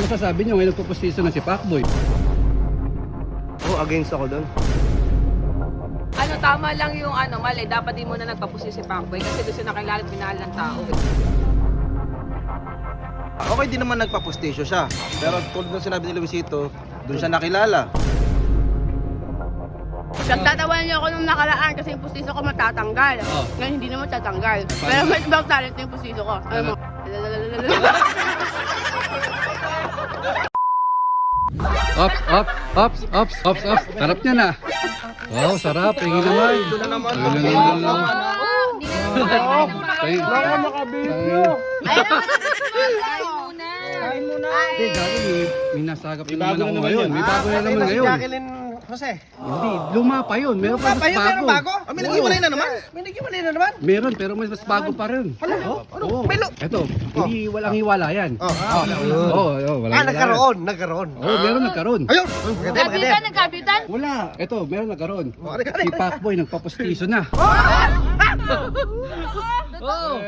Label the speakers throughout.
Speaker 1: Ano masasabi nyo ngayon nagpupustiso na si Pacboy?
Speaker 2: Oh, against ako doon.
Speaker 3: Ano, tama lang yung ano, mali. Dapat di mo na nagpapusi si Pacboy kasi gusto na kilala at minahal ng tao. eh.
Speaker 2: Okay din naman nagpa-postasyo siya. Pero tulad ng sinabi ni Luisito, doon siya nakilala.
Speaker 4: Nagtatawanan niyo ako nung nakaraan kasi yung pustiso ko matatanggal.
Speaker 1: Oh.
Speaker 4: Ngayon hindi naman tatanggal. Pero may ibang talent yung pustiso ko. Ano mo?
Speaker 1: Ops, ops, ops, ops, ops, ops. Sarap niya na. Wow, sarap. Tingin naman.
Speaker 2: Ito na naman.
Speaker 1: Ayun na naman. Tingin.
Speaker 4: Baka
Speaker 1: makabidyo.
Speaker 4: Kain muna.
Speaker 1: Hindi, gagi. May, may nasagap na naman ako ngayon. May bago na naman ngayon.
Speaker 2: Jacqueline Jose.
Speaker 1: Hindi, luma pa yun. Meron pa mas bago.
Speaker 2: Ah, may nag-iwalay na naman? May nag-iwalay na naman?
Speaker 1: Meron, pero mas mas bago pa rin.
Speaker 2: Ano? Ano? May lo-
Speaker 1: Ito, hindi walang hiwala yan.
Speaker 2: Oh,
Speaker 1: Oo, oo, walang
Speaker 2: Ah,
Speaker 1: hiwala
Speaker 2: nagkaroon, nagkaroon.
Speaker 1: Oo, meron nagkaroon.
Speaker 2: Ayun!
Speaker 4: Kapitan, nagkapitan?
Speaker 1: Wala. Ito, meron nagkaroon.
Speaker 2: Oh, ano,
Speaker 1: Si
Speaker 2: ano?
Speaker 1: Pacboy nagpapustiso na. Oo.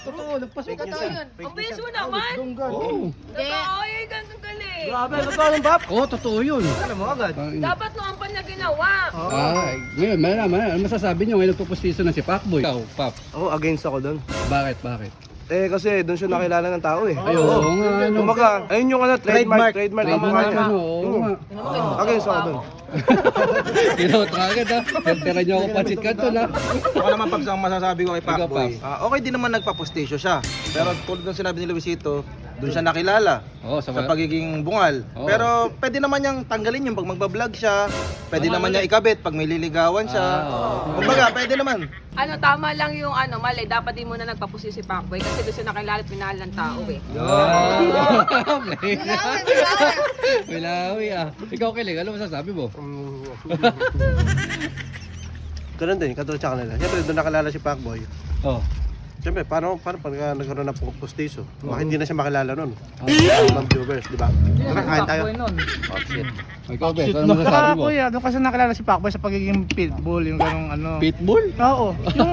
Speaker 1: Totoo, nagpasukan siya.
Speaker 3: Ang bilis mo naman.
Speaker 1: Oo.
Speaker 3: Totoo, ay ganun galing.
Speaker 2: Grabe, totoo yung bab.
Speaker 1: Oo, totoo yun.
Speaker 2: Alam mo agad.
Speaker 1: Ah,
Speaker 3: Dapat noon pa niya ginawa.
Speaker 1: Ah, ngayon, meron naman. Ano masasabi nyo ngayon nagpupustiso na si Pacboy? Ikaw, Pap.
Speaker 2: Oo, against ako doon.
Speaker 1: Bakit, bakit?
Speaker 2: Eh, kasi doon siya nakilala ng tao eh.
Speaker 1: Ay, oo nga, ano.
Speaker 2: Kumbaga, ayun yung ano, trademark, trademark, ang mukha
Speaker 1: Trademark,
Speaker 2: niya.
Speaker 1: ano, oo nga.
Speaker 2: Against ako doon.
Speaker 1: Tinot ka agad ha. Tira nyo ako pansit ka doon ha.
Speaker 2: Ako naman, Paps, ang masasabi ko kay
Speaker 1: Ikaw,
Speaker 2: Pacboy.
Speaker 1: Paps.
Speaker 2: Ah, okay din naman nagpa-postasyo siya. Pero tulad ng sinabi ni Luisito, doon siya nakilala.
Speaker 1: Oo, sa
Speaker 2: sa pagiging bungal.
Speaker 1: Oo.
Speaker 2: Pero pwede naman niyang tanggalin yung pag magbablog siya. Pwede naman niya ikabit pag may liligawan siya.
Speaker 1: Ah.
Speaker 2: Kumbaga, pwede naman.
Speaker 3: Ano, tama lang yung ano, mali. Dapat di mo na nagpapusi si Pacboy kasi gusto na kilala at minahal ng tao eh.
Speaker 1: Ah, Milawi ah. Ikaw kilig, ano masasabi mo?
Speaker 5: Ganun din, katulad sa kanila. Siyempre, doon nakilala si Pacboy.
Speaker 1: Oh.
Speaker 5: Siyempre, paano, paano pag uh, nagkaroon ng postiso? Baka hindi na siya makilala nun.
Speaker 1: Ah.
Speaker 5: Mga viewers, di ba? Tara, kain tayo.
Speaker 1: Ikaw, Bes, ano masasabi mo?
Speaker 6: kuya, doon kasi nakilala si Pacboy sa pagiging pitbull, yung ganong ano.
Speaker 1: Pitbull?
Speaker 6: Oo. Yung,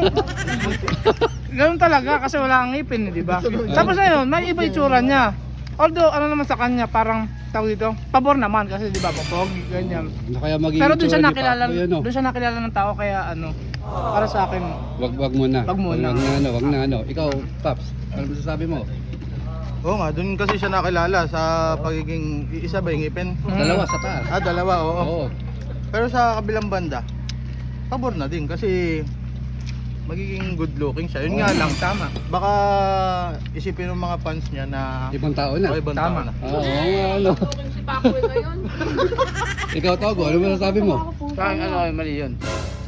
Speaker 6: ganun talaga kasi wala kang ngipin, di ba? Tapos na yun, may iba itsura niya. Although, ano naman sa kanya, parang tawag dito, pabor naman kasi di ba, popogi, ganyan.
Speaker 1: Ano kaya magiging
Speaker 6: Pero doon siya nakilala,
Speaker 1: ano?
Speaker 6: doon siya nakilala ng tao kaya ano, para sa akin,
Speaker 1: Wag wag muna.
Speaker 6: Wag muna.
Speaker 1: Wag na ano, wag na ano. Ikaw, Paps, ano masasabi mo?
Speaker 5: Oo nga, doon kasi siya nakilala sa pagiging isa ba yung ngipin?
Speaker 1: Dalawa sa taas.
Speaker 5: Ah, dalawa, oo.
Speaker 1: Oo.
Speaker 5: Pero sa kabilang banda, pabor na din kasi magiging good looking siya. Yun nga lang,
Speaker 6: tama.
Speaker 5: baka isipin ng mga fans niya na
Speaker 1: Ibang tao na.
Speaker 5: o ibang
Speaker 6: Tama.
Speaker 5: tao na.
Speaker 1: Oo, nga, ano.
Speaker 3: Kung si Pacboy ngayon.
Speaker 1: Ikaw, Togo, ano masasabi mo?
Speaker 7: Sa akin, ano, mali yun.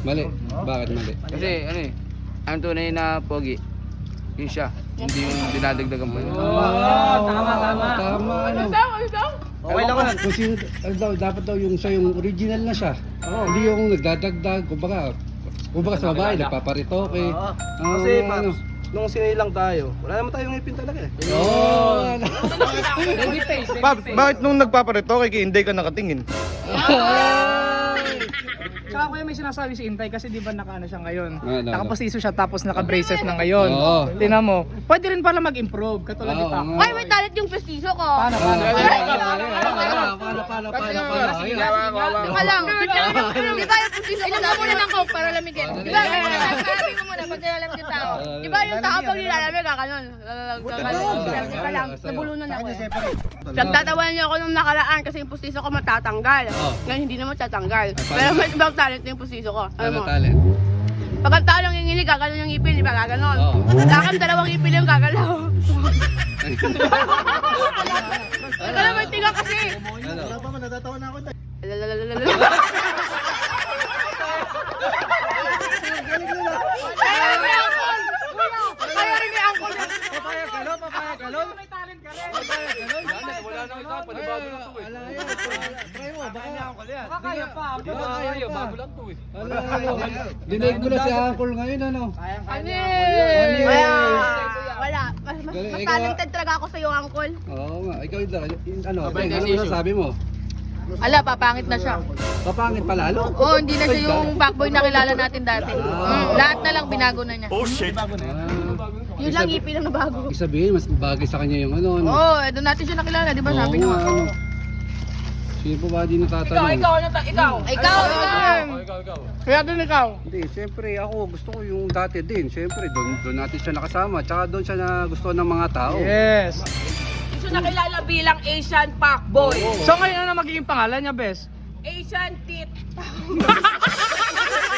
Speaker 1: Mali. Bakit mali?
Speaker 7: Kasi, ano eh, ang tunay na pogi, yun siya. Hindi yung dinadagdagan pa yun.
Speaker 1: Oh, tama, tama. Tama, ano.
Speaker 2: Okay lang
Speaker 1: ko, Kung sino, ano daw, dapat daw yung siya yung original na siya. Hindi yung nagdadagdag, kumbaga, kumbaga sa babae, nagpaparitoke.
Speaker 2: Oo.
Speaker 1: Ah,
Speaker 2: Kasi,
Speaker 1: ano.
Speaker 2: Nung sinilang tayo, wala naman tayong ngipin talaga eh.
Speaker 1: Oo, ano.
Speaker 5: Paps, bakit nung nagpaparito kay hindi ka nakatingin?
Speaker 6: Saka kuya may sinasabi si Intay kasi di ba naka ano siya ngayon.
Speaker 1: Ano, ano?
Speaker 6: Nakapostiso siya tapos naka-braces na ngayon.
Speaker 1: Oo.
Speaker 6: Tingnan mo. Pwede rin pala mag-improve katulad ni
Speaker 1: Oo,
Speaker 6: Pacboy.
Speaker 1: nga.
Speaker 4: Ay, may talent yung pustiso ko.
Speaker 6: Paano,
Speaker 1: Ah,
Speaker 6: paano?
Speaker 1: Paano, paano, paano, paano.
Speaker 4: Teka lang. Di ba yung pustiso ko na muna ng coke para lamigin? Di ba? Sabi mo muna, pag nilalamig. Di ba yung tao pag nilalamig, kakanon. Teka lang, nabulunan ako eh. Nagtatawanan niyo ako nung nakaraan kasi yung pustiso ko matatanggal.
Speaker 1: Oh.
Speaker 4: Ngayon hindi naman tatanggal.
Speaker 1: paano?
Speaker 4: Pero may ibang talent yung pustiso ko. Ano
Speaker 1: Ano
Speaker 4: mo?
Speaker 1: talent?
Speaker 4: Pag ang tao nanginginig, gaganon yung ipin, di ba? Gaganon.
Speaker 1: Oo.
Speaker 4: Sa akin, dalawang ipin yung gagalaw. May tiga kasi.
Speaker 1: Ano?
Speaker 5: Wala pa man, natatawa na ako.
Speaker 4: Kaya rin ni Uncle.
Speaker 1: Papayag ka nun, papayag ka nun. May talent ka rin. Papayag ka nun.
Speaker 7: Wala na isa, panibago na to eh.
Speaker 1: Ala yun. Try mo, baka
Speaker 6: Kaya pa.
Speaker 1: kaya pa.
Speaker 7: Bago lang to eh.
Speaker 1: Ala yun. Dinig ko na si Uncle ngayon, ano?
Speaker 4: Ano
Speaker 1: Ano
Speaker 4: Wala. Wala. Mas, mas, talented talaga ako sa'yo, Uncle.
Speaker 1: Oo nga, ikaw yun, yun, ano, ano masasabi mo?
Speaker 4: Ala, papangit na siya.
Speaker 1: Papangit pa lalo?
Speaker 4: Oo, hindi na siya yung backboy na kilala natin dati. Mm, lahat na lang binago na niya.
Speaker 1: Ah,
Speaker 4: Yun lang ngipin lang na bago.
Speaker 1: Ibig sabihin, mas bagay sa kanya yung ano, ano.
Speaker 4: Oo, oh, doon natin siya nakilala, di ba?
Speaker 1: Oo
Speaker 4: Sabi
Speaker 1: nga, ano. Sino po ba di
Speaker 3: Ikaw,
Speaker 1: natatanong?
Speaker 3: ikaw, ano ta? Ikaw.
Speaker 4: Ikaw, ikaw.
Speaker 6: Kaya din ikaw.
Speaker 1: Hindi, siyempre ako gusto ko yung dati din. Siyempre, doon, doon natin siya nakasama. Tsaka doon siya na gusto ng mga tao.
Speaker 6: Yes.
Speaker 3: Gusto nakilala bilang Asian Fuckboy.
Speaker 6: So ngayon ano magiging pangalan niya, Bes?
Speaker 3: Asian Tit.